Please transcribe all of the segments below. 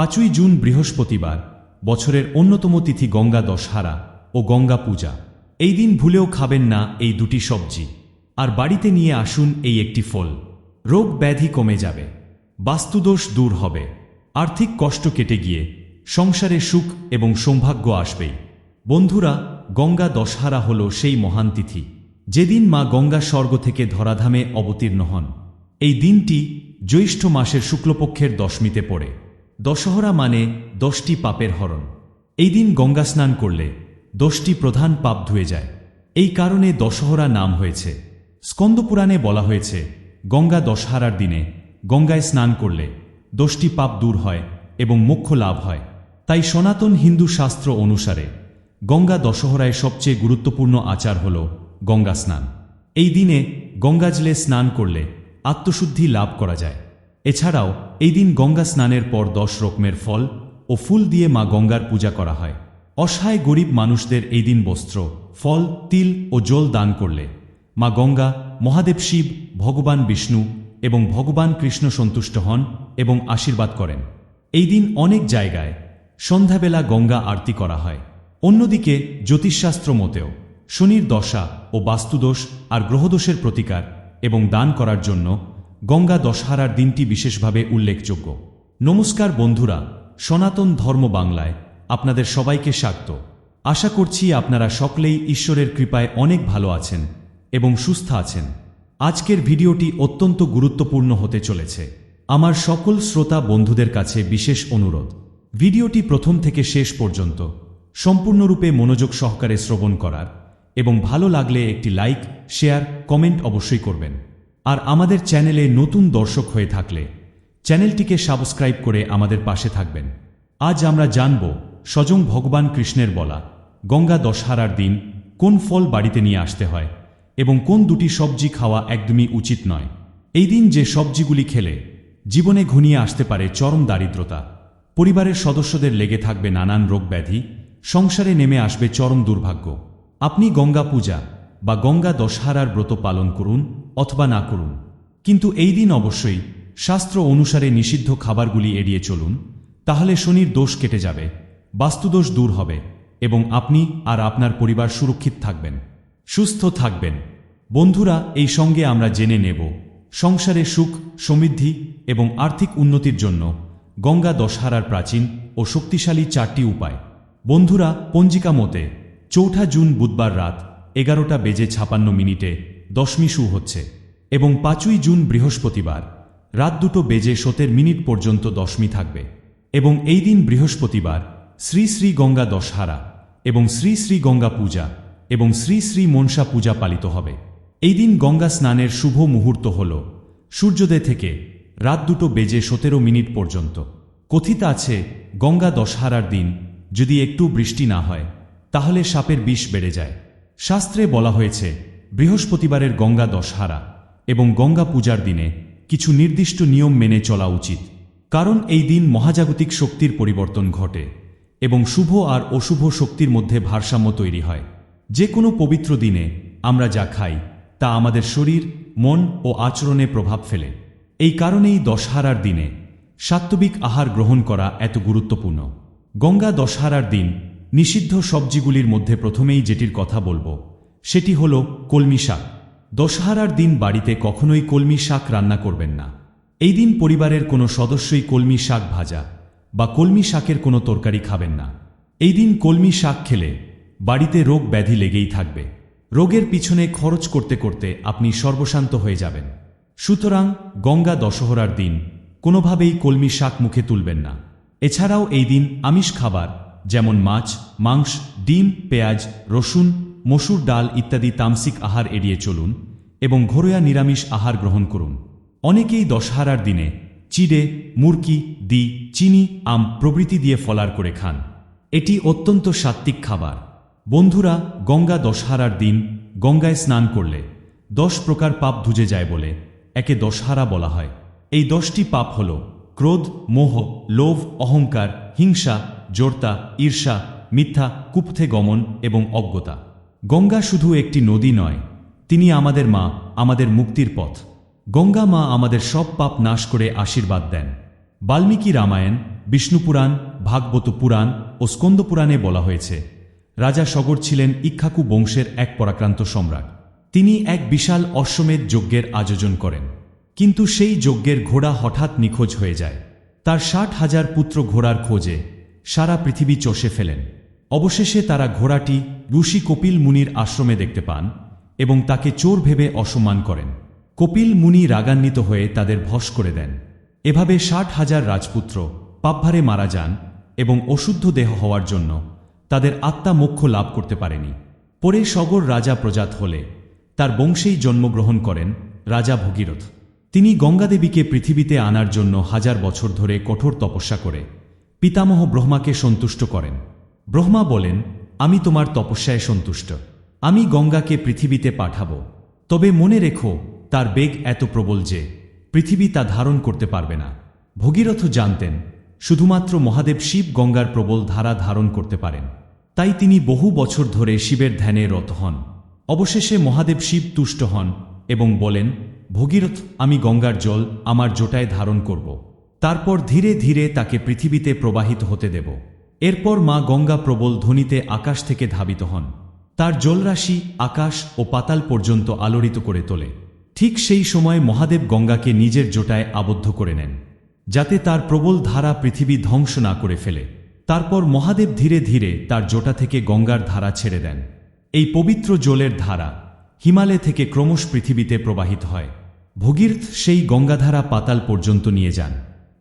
পাঁচই জুন বৃহস্পতিবার, বছরের অন্যতম তিথি গঙ্গা দশহারা ও গঙ্গা পূজা। এই দিন ভুলেও খাবেন না এই দুটি সবজি। আর বাড়িতে নিয়ে আসুন এই একটি ফল। রোগ ব্যাধি কমে যাবে, বাস্তুদোষ দূর হবে, আর্থিক কষ্ট কেটে গিয়ে সংসারে সুখ এবং সৌভাগ্য আসবেই। বন্ধুরা, গঙ্গা দশহারা হল সেই মহান তিথি। যেদিন মা গঙ্গা স্বর্গ থেকে ধরাধামে অবতীর্ণ হন। এই দিনটি জ্যৈষ্ঠ মাসের শুক্লপক্ষের দশমীতে পড়ে। দশহরা মানে দশটি পাপের হরণ। এই দিন গঙ্গা স্নান করলে দশটি প্রধান পাপ ধুয়ে যায়। এই কারণে দশহরা নাম হয়েছে। স্কন্দপুরাণে বলা হয়েছে, গঙ্গা দশহারার দিনে গঙ্গায় স্নান করলে দশটি পাপ দূর হয় এবং মোক্ষ লাভ হয়। তাই সনাতন হিন্দু শাস্ত্র অনুসারে গঙ্গা দশহরায় সবচেয়ে গুরুত্বপূর্ণ আচার হল গঙ্গা স্নান। এই দিনে গঙ্গাজলে স্নান করলে আত্মশুদ্ধি লাভ করা যায়। এছাড়াও, এই দিন গঙ্গা স্নানের পর দশ রকমের ফল ও ফুল দিয়ে মা গঙ্গার পূজা করা হয়। অসহায় গরিব মানুষদের এই দিন বস্ত্র, ফল, তিল ও জল দান করলে মা গঙ্গা, মহাদেব শিব, ভগবান বিষ্ণু এবং ভগবান কৃষ্ণ সন্তুষ্ট হন এবং আশীর্বাদ করেন। এই দিন অনেক জায়গায় সন্ধ্যাবেলা গঙ্গা আরতি করা হয়। অন্যদিকে জ্যোতিষশাস্ত্র মতেও শনির দশা ও বাস্তুদোষ আর গ্রহদোষের প্রতিকার এবং দান করার জন্য গঙ্গা দশহারার দিনটি বিশেষভাবে উল্লেখযোগ্য। নমস্কার বন্ধুরা, সনাতন ধর্ম বাংলায় আপনাদের সবাইকে স্বাগত। আশা করছি আপনারা সকলেই ঈশ্বরের কৃপায় অনেক ভালো আছেন এবং সুস্থ আছেন। আজকের ভিডিওটি অত্যন্ত গুরুত্বপূর্ণ হতে চলেছে। আমার সকল শ্রোতা বন্ধুদের কাছে বিশেষ অনুরোধ। ভিডিওটি প্রথম থেকে শেষ পর্যন্ত সম্পূর্ণরূপে মনোযোগ সহকারে শ্রবণ করার এবং ভালো লাগলে একটি লাইক, শেয়ার, কমেন্ট অবশ্যই করবেন। আর আমাদের চ্যানেলে নতুন দর্শক হয়ে থাকলে চ্যানেলটিকে সাবস্ক্রাইব করে আমাদের পাশে থাকবেন। আজ আমরা জানব স্বয়ং ভগবান কৃষ্ণের বলা, গঙ্গা দশহারার দিন কোন ফল বাড়িতে নিয়ে আসতে হয় এবং কোন দুটি সবজি খাওয়া একদমই উচিত নয়। এই দিন যে সবজিগুলি খেলে জীবনে ঘনিয়ে আসতে পারে চরম দারিদ্রতা। পরিবারের সদস্যদের লেগে থাকবে নানান রোগ ব্যাধি, সংসারে নেমে আসবে চরম দুর্ভাগ্য। আপনি গঙ্গা পূজা বা গঙ্গা দশহারার ব্রত পালন করুন অথবা না করুন। কিন্তু এই দিন অবশ্যই শাস্ত্র অনুসারে নিষিদ্ধ খাবারগুলি এড়িয়ে চলুন, তাহলে শনির দোষ কেটে যাবে, বাস্তুদোষ দূর হবে এবং আপনি আর আপনার পরিবার সুরক্ষিত থাকবেন, সুস্থ থাকবেন। বন্ধুরা, এই সঙ্গে আমরা জেনে নেব সংসারে সুখ, সমৃদ্ধি এবং আর্থিক উন্নতির জন্য গঙ্গা দশহারার প্রাচীন ও শক্তিশালী চারটি উপায়। বন্ধুরা, পঞ্জিকা মতে চৌঠা জুন বুধবার রাত এগারোটা বেজে ছাপান্ন মিনিটে দশমী শু হচ্ছে এবং পাঁচই জুন বৃহস্পতিবার। রাত দুটো বেজে সতের মিনিট পর্যন্ত দশমী থাকবে এবং এই দিন বৃহস্পতিবার শ্রী শ্রী গঙ্গা দশহারা এবং শ্রী শ্রী গঙ্গা পূজা এবং শ্রী শ্রী মনসা পূজা পালিত হবে। এই দিন গঙ্গা স্নানের শুভ মুহূর্ত হল সূর্যোদয় থেকে রাত দুটো বেজে সতেরো মিনিট পর্যন্ত। কথিত আছে, গঙ্গা দশহারার দিন যদি একটু বৃষ্টি না হয়, তাহলে সাপের বিষ বেড়ে যায়। শাস্ত্রে বলা হয়েছে বৃহস্পতিবারের গঙ্গা দশহারা এবং গঙ্গা পূজার দিনে কিছু নির্দিষ্ট নিয়ম মেনে চলা উচিত, কারণ এই দিন মহাজাগতিক শক্তির পরিবর্তন ঘটে এবং শুভ আর অশুভ শক্তির মধ্যে ভারসাম্য তৈরি হয়। যে কোনো পবিত্র দিনে আমরা যা খাই, তা আমাদের শরীর, মন ও আচরণে প্রভাব ফেলে। এই কারণেই দশহারার দিনে সাত্ত্বিক আহার গ্রহণ করা এত গুরুত্বপূর্ণ। গঙ্গা দশহারার দিন নিষিদ্ধ সবজিগুলির মধ্যে প্রথমেই যেটির কথা বলব সেটি হল কলমি শাক। দশহারার দিন বাড়িতে কখনোই কলমি শাক রান্না করবেন না। এই দিন পরিবারের কোনো সদস্যই কলমি শাক ভাজা বা কলমি শাকের কোনো তরকারি খাবেন না। এই দিন কলমি শাক খেলে বাড়িতে রোগ ব্যাধি লেগেই থাকবে। রোগের পিছনে খরচ করতে করতে আপনি সর্বশান্ত হয়ে যাবেন। সুতরাং গঙ্গা দশহরার দিন কোনোভাবেই কলমি শাক মুখে তুলবেন না। এছাড়াও এই দিন আমিষ খাবার যেমন মাছ, মাংস, ডিম, পেঁয়াজ, রসুন মসুর ডাল ইত্যাদি তামসিক আহার এড়িয়ে চলুন এবং ঘরোয়া নিরামিষ আহার গ্রহণ করুন। অনেকেই দশহারার দিনে চিড়ে, মুরকি, দি, চিনি, আম প্রভৃতি দিয়ে ফলার করে খান। এটি অত্যন্ত সাত্ত্বিক খাবার। বন্ধুরা, গঙ্গা দশহারার দিন গঙ্গায় স্নান করলে দশ প্রকার পাপ ধুজে যায় বলে একে দশহারা বলা হয়। এই দশটি পাপ হল ক্রোধ, মোহ, লোভ, অহংকার, হিংসা, জোরতা, ঈর্ষা, মিথ্যা, কুপথে গমন এবং অজ্ঞতা। গঙ্গা শুধু একটি নদী নয়, তিনি আমাদের মা, আমাদের মুক্তির পথ। গঙ্গা মা আমাদের সব পাপ নাশ করে আশীর্বাদ দেন। বাল্মীকি রামায়ণ বিষ্ণুপুরাণ ভাগবত পুরাণ ও স্কন্দপুরাণে বলা হয়েছে, রাজা সগর ছিলেন ইক্ষাকু বংশের এক পরাক্রান্ত সম্রাট। তিনি এক বিশাল অশ্বমেধ যজ্ঞের আয়োজন করেন। কিন্তু সেই যজ্ঞের ঘোড়া হঠাৎ নিখোঁজ হয়ে যায়। তার ষাট হাজার পুত্র ঘোড়ার খোঁজে সারা পৃথিবী চষে ফেলেন। অবশেষে তারা ঘোড়াটি ঋষি কপিল মুনির আশ্রমে দেখতে পান এবং তাকে চোর ভেবে অসম্মান করেন। কপিল মুনি রাগান্বিত হয়ে তাদের ভস করে দেন। এভাবে ষাট হাজার রাজপুত্র পাপভারে মারা যান এবং অশুদ্ধ দেহ হওয়ার জন্য তাদের আত্মা মোক্ষ লাভ করতে পারেনি। পরে সগর রাজা প্রজাত হলে তার বংশেই জন্মগ্রহণ করেন রাজা ভগীরথ। তিনি গঙ্গাদেবীকে পৃথিবীতে আনার জন্য হাজার বছর ধরে কঠোর তপস্যা করে পিতামহ ব্রহ্মাকে সন্তুষ্ট করেন। ব্রহ্মা বলেন, আমি তোমার তপস্যায় সন্তুষ্ট। আমি গঙ্গাকে পৃথিবীতে পাঠাব। তবে মনে রেখো, তার বেগ এত প্রবল যে, পৃথিবী তা ধারণ করতে পারবে না। ভগীরথ জানতেন, শুধুমাত্র মহাদেব শিব গঙ্গার প্রবল ধারা ধারণ করতে পারেন। তাই তিনি বহু বছর ধরে শিবের ধ্যানে রত হন। অবশেষে মহাদেব শিব তুষ্ট হন এবং বলেন, ভগীরথ, আমি গঙ্গার জল আমার জোটায় ধারণ করব। তারপর ধীরে ধীরে তাকে পৃথিবীতে প্রবাহিত হতে দেব। এরপর মা গঙ্গা প্রবল ধ্বনিতে আকাশ থেকে ধাবিত হন। তার জলরাশি আকাশ ও পাতাল পর্যন্ত আলোড়িত করে তোলে। ঠিক সেই সময় মহাদেব গঙ্গাকে নিজের জোটায় আবদ্ধ করে নেন, যাতে তার প্রবল ধারা পৃথিবী ধ্বংস না করে ফেলে। তারপর মহাদেব ধীরে ধীরে তার জোটা থেকে গঙ্গার ধারা ছেড়ে দেন। এই পবিত্র জলের ধারা হিমালয় থেকে ক্রমশ পৃথিবীতে প্রবাহিত হয়। ভগীরথ সেই গঙ্গাধারা পাতাল পর্যন্ত নিয়ে যান।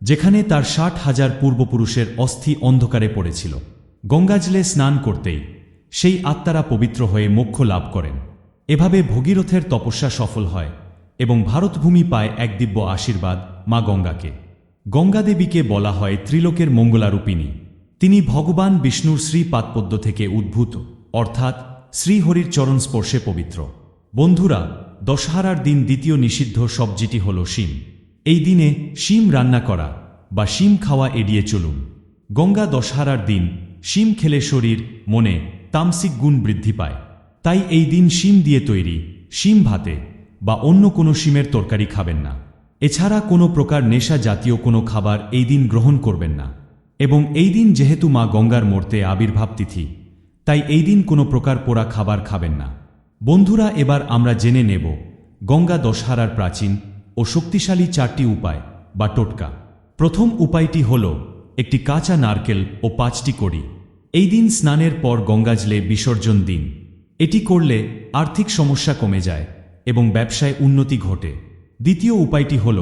যেখানে তার ষাট হাজার পূর্বপুরুষের অস্থি অন্ধকারে পড়েছিল। গঙ্গাজলে স্নান করতেই সেই আত্মারা পবিত্র হয়ে মোক্ষ লাভ করেন। এভাবে ভগীরথের তপস্যা সফল হয় এবং ভারতভূমি পায় এক দিব্য আশীর্বাদ মা গঙ্গাকে। গঙ্গাদেবীকে বলা হয় ত্রিলোকের মঙ্গলারূপিণী। তিনি ভগবান বিষ্ণুর শ্রীপাদপদ্ম থেকে উদ্ভূত, অর্থাৎ শ্রীহরির চরণ স্পর্শে পবিত্র। বন্ধুরা, দশহারার দিন দ্বিতীয় নিষিদ্ধ সবজিটি হল শিম। এই দিনে শিম রান্না করা বা শিম খাওয়া এড়িয়ে চলুন। গঙ্গা দশহারার দিন শিম খেলে শরীর, মনে তামসিক গুণ বৃদ্ধি পায়। তাই এই দিন শিম দিয়ে তৈরি শিম ভাতে বা অন্য কোনো শিমের তরকারি খাবেন না। এছাড়া কোনো প্রকার নেশা জাতীয় কোনো খাবার এই দিন গ্রহণ করবেন না। এবং এই দিন যেহেতু মা গঙ্গার মূর্তে আবির্ভাব তিথি, তাই এই দিন কোনো প্রকার পোড়া খাবার খাবেন না। বন্ধুরা, এবার আমরা জেনে নেব গঙ্গা দশহারার প্রাচীন ও শক্তিশালী চারটি উপায় বা টোটকা। প্রথম উপায়টি হল একটি কাঁচা নারকেল ও পাঁচটি কড়ি। এই দিন স্নানের পর গঙ্গাজলে বিসর্জন দিন। এটি করলে আর্থিক সমস্যা কমে যায় এবং ব্যবসায় উন্নতি ঘটে। দ্বিতীয় উপায়টি হল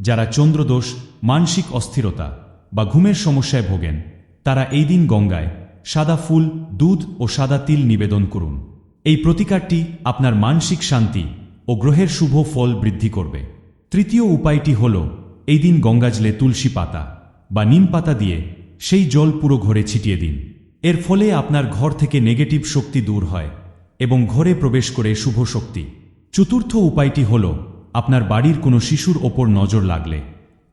যারা চন্দ্রদোষ, মানসিক অস্থিরতা বা ঘুমের সমস্যায় ভোগেন, তারা এই দিন গঙ্গায় সাদা ফুল, দুধ ও সাদা তিল নিবেদন করুন। এই প্রতিকারটি আপনার মানসিক শান্তি ও গ্রহের শুভ ফল বৃদ্ধি করবে। তৃতীয় উপায়টি হল, এই দিন গঙ্গাজলে তুলসী পাতা বা নিম পাতা দিয়ে সেই জল পুরো ঘরে ছিটিয়ে দিন। এর ফলে আপনার ঘর থেকে নেগেটিভ শক্তি দূর হয় এবং ঘরে প্রবেশ করে শুভ শক্তি। চতুর্থ উপায়টি হল, আপনার বাড়ির কোনো শিশুর ওপর নজর লাগলে।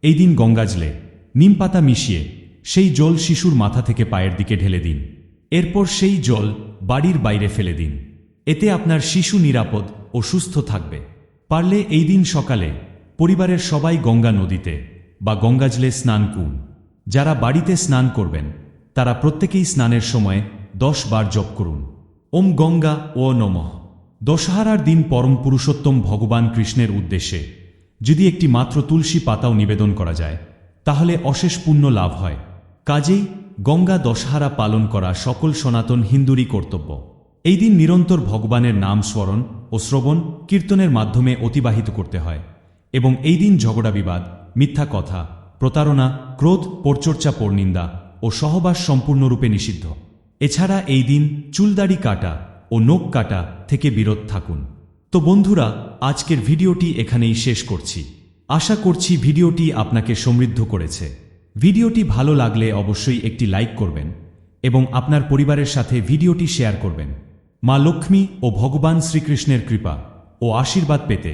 এই দিন গঙ্গাজলে নিম পাতা মিশিয়ে সেই জল শিশুর মাথা থেকে পায়ের দিকে ঢেলে দিন। এরপর সেই জল বাড়ির বাইরে ফেলে দিন। এতে আপনার শিশু নিরাপদ ও সুস্থ থাকবে। পারলে এই দিন সকালে পরিবারের সবাই গঙ্গা নদীতে বা গঙ্গাজলে স্নান কুন যারা বাড়িতে স্নান করবেন, তারা প্রত্যেকেই স্নানের সময় দশ বার জপ করুন। ওম গঙ্গা ও নমঃ। দশহারার দিন পরম পুরুষোত্তম ভগবান কৃষ্ণের উদ্দেশ্যে যদি একটি মাত্র তুলসী পাতাও নিবেদন করা যায়, তাহলে অশেষ পুণ্য লাভ হয়। কাজেই গঙ্গা দশহারা পালন করা সকল সনাতন হিন্দুরই কর্তব্য। এই দিন নিরন্তর ভগবানের নাম স্মরণ ও শ্রবণ কীর্তনের মাধ্যমে অতিবাহিত করতে হয়। এবং এই দিন ঝগড়া বিবাদ, মিথ্যা কথা, প্রতারণা, ক্রোধ পরচর্চা পরনিন্দা ও সহবাস সম্পূর্ণরূপে নিষিদ্ধ। এছাড়া এই দিন চুলদাড়ি কাটা ও নোক কাটা থেকে বিরত থাকুন। তো বন্ধুরা, আজকের ভিডিওটি এখানেই শেষ করছি। আশা করছি ভিডিওটি আপনাকে সমৃদ্ধ করেছে। ভিডিওটি ভালো লাগলে অবশ্যই একটি লাইক করবেন এবং আপনার পরিবারের সাথে ভিডিওটি শেয়ার করবেন। মা লক্ষ্মী ও ভগবান শ্রীকৃষ্ণের কৃপা ও আশীর্বাদ পেতে